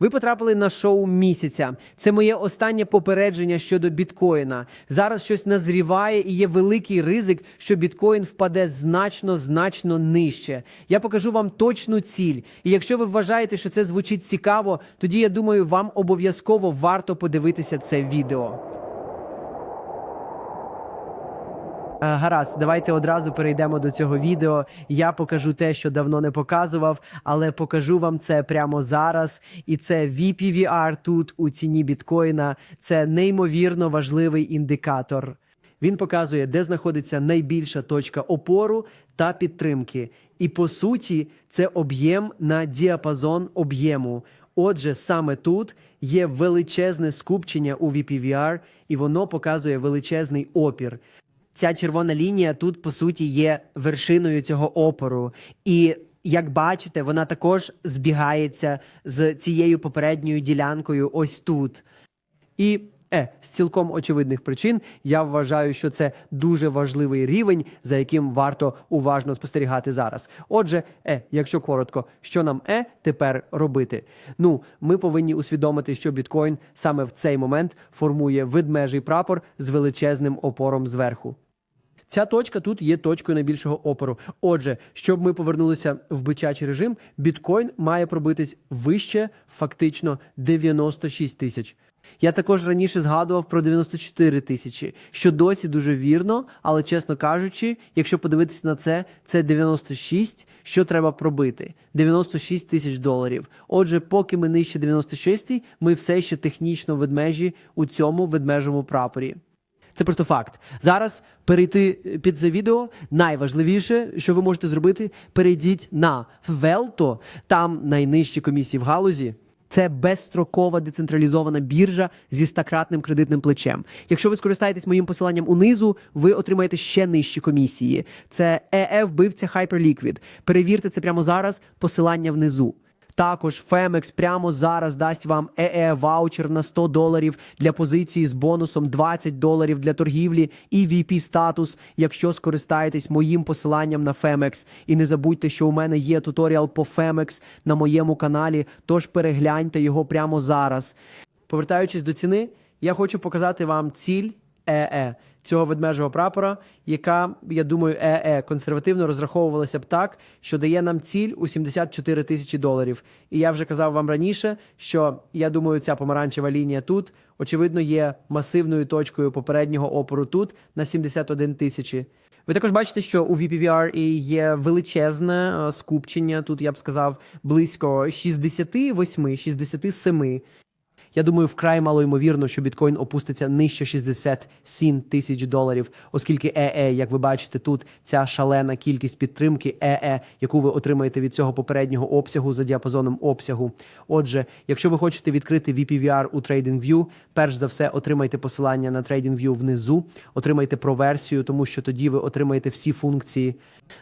Ви потрапили на шоу місяця. Це моє останнє попередження щодо біткоїна. Зараз щось назріває і є великий ризик, що біткоін впаде значно значно нижче. Я покажу вам точну ціль. І якщо ви вважаєте, що це звучить цікаво, тоді я думаю, вам обов'язково варто подивитися це відео. Е, Гаразд, давайте одразу перейдемо до цього відео. Я покажу те, що давно не показував, але покажу вам це прямо зараз. І це VPVR тут у ціні біткоїна. Це неймовірно важливий індикатор. Він показує, де знаходиться найбільша точка опору та підтримки. І по суті, це об'єм на діапазон об'єму. Отже, саме тут є величезне скупчення у VPVR, і воно показує величезний опір. Ця червона лінія тут, по суті, є вершиною цього опору. І як бачите, вона також збігається з цією попередньою ділянкою ось тут. І е, з цілком очевидних причин я вважаю, що це дуже важливий рівень, за яким варто уважно спостерігати зараз. Отже, е, якщо коротко, що нам е тепер робити? Ну, ми повинні усвідомити, що біткоін саме в цей момент формує ведмежий прапор з величезним опором зверху. Ця точка тут є точкою найбільшого опору. Отже, щоб ми повернулися в бичачий режим, біткоін має пробитись вище, фактично 96 тисяч. Я також раніше згадував про 94 тисячі, що досі дуже вірно, але чесно кажучи, якщо подивитися на це, це 96, що треба пробити 96 тисяч доларів. Отже, поки ми нижче 96, ми все ще технічно ведмежі у цьому ведмежому прапорі. Це просто факт. Зараз перейти під це відео. Найважливіше, що ви можете зробити, перейдіть на Велто, там найнижчі комісії в галузі. Це безстрокова децентралізована біржа зі стакратним кредитним плечем. Якщо ви скористаєтесь моїм посиланням унизу, ви отримаєте ще нижчі комісії. Це ЕФ вбивця Hyperliquid. Перевірте це прямо зараз. Посилання внизу. Також Femex прямо зараз дасть вам ЕЕ ваучер на 100 доларів для позиції з бонусом 20 доларів для торгівлі і VP статус, якщо скористаєтесь моїм посиланням на Femex. І не забудьте, що у мене є туторіал по Femex на моєму каналі, тож перегляньте його прямо зараз. Повертаючись до ціни, я хочу показати вам ціль ЕЕ цього ведмежого прапора, яка, я думаю, ЕЕ консервативно розраховувалася б так, що дає нам ціль у 74 тисячі доларів. І я вже казав вам раніше, що я думаю, ця помаранчева лінія тут, очевидно, є масивною точкою попереднього опору тут на 71 тисячі. Ви також бачите, що у VPVR є величезне е, скупчення. Тут я б сказав близько 68-67. Я думаю, вкрай мало ймовірно, що біткоін опуститься нижче 67 тисяч доларів, оскільки ЕЕ, як ви бачите, тут ця шалена кількість підтримки ЕЕ, яку ви отримаєте від цього попереднього обсягу за діапазоном обсягу. Отже, якщо ви хочете відкрити VPVR у TradingView, перш за все отримайте посилання на TradingView внизу, отримайте проверсію, тому що тоді ви отримаєте всі функції.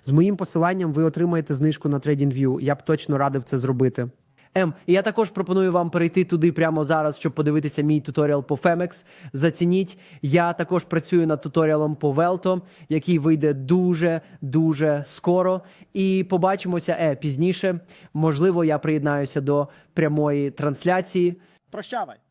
З моїм посиланням ви отримаєте знижку на TradingView. Я б точно радив це зробити. Ем, і я також пропоную вам перейти туди прямо зараз, щоб подивитися мій туторіал по Femex. Зацініть. Я також працюю над туторіалом по Велто, який вийде дуже дуже скоро. І побачимося е, пізніше. Можливо, я приєднаюся до прямої трансляції. Прощавай.